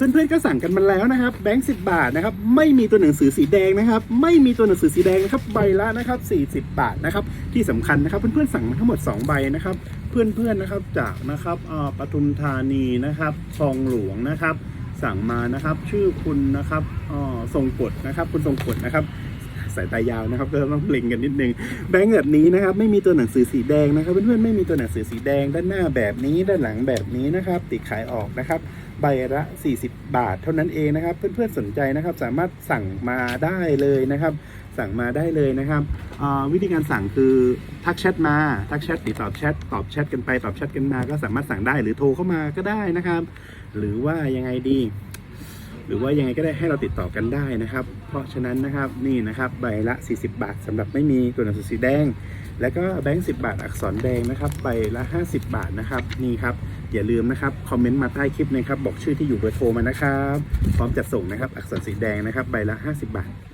เพื่อนๆก็สั่งกันมาแล้วนะครับแบงค์สิบาทนะครับไม่มีตัวหนังสือสีแดงนะครับ ไม่มีตัวหนังสือสีแดงนะครับใบละนะครับ 40 บาทนะครับที่สำคัญนะครับ เพื่อนๆสั่งมาทั้งหมด 2 ใบนะครับ เพื่อนๆนะครับจากนะครับอ่อปทุมธานีนะครับคลองหลวงนะครับ สั่งมานะครับ ชื่อคุณนะครับอ่อทรงกฎนะครับ คุณทรงกฎนะครับ สายตายาวนะครับก็ต้องเล็งกันนิดนึงแบงค์แบบนี้นะครับไม่มีตัวหนังสือสีแดงนะครับ เพื่อนๆไม่มีตัวหนังสือสีแดง ด้านหน้าแบบนี้ด้านหลังแบบนี้นะครับ ติดขายออกนะครับใบละ 40 บาทเท่านั้นเองนะครับ เพื่อนๆสนใจนะครับ สามารถสั่งมาได้เลยนะครับ สั่งมาได้เลยนะครับวิธีการสั่งคือทักแชทมาทักแชทติดตอบแชทตอบแชทกันไปตอบแชทกันมาก็สามารถสั่งได้หรือโทรเข้ามาก็ได้นะครับ หรือว่ายังไงดี หรือว่ายังไงก็ได้ให้เราติดต่อกันได้นะครับ เพราะฉะนั้นนะครับนี่นะครับใบละ 40 บาทสำหรับไม่มีตัวหนังสือสีแดง แล้วก็แบงค์10บาทอักษรแดงนะครับใบละ 50 บาทนะครับนี่ครับอย่าลืมนะครับคอมเมนต์มาใต้คลิปนะครับบอกชื่อที่อยู่เบอร์โทรมานะครับพร้อมจัดส่งนะครับอักษรสีแดงนะครับใบละ 50 บาท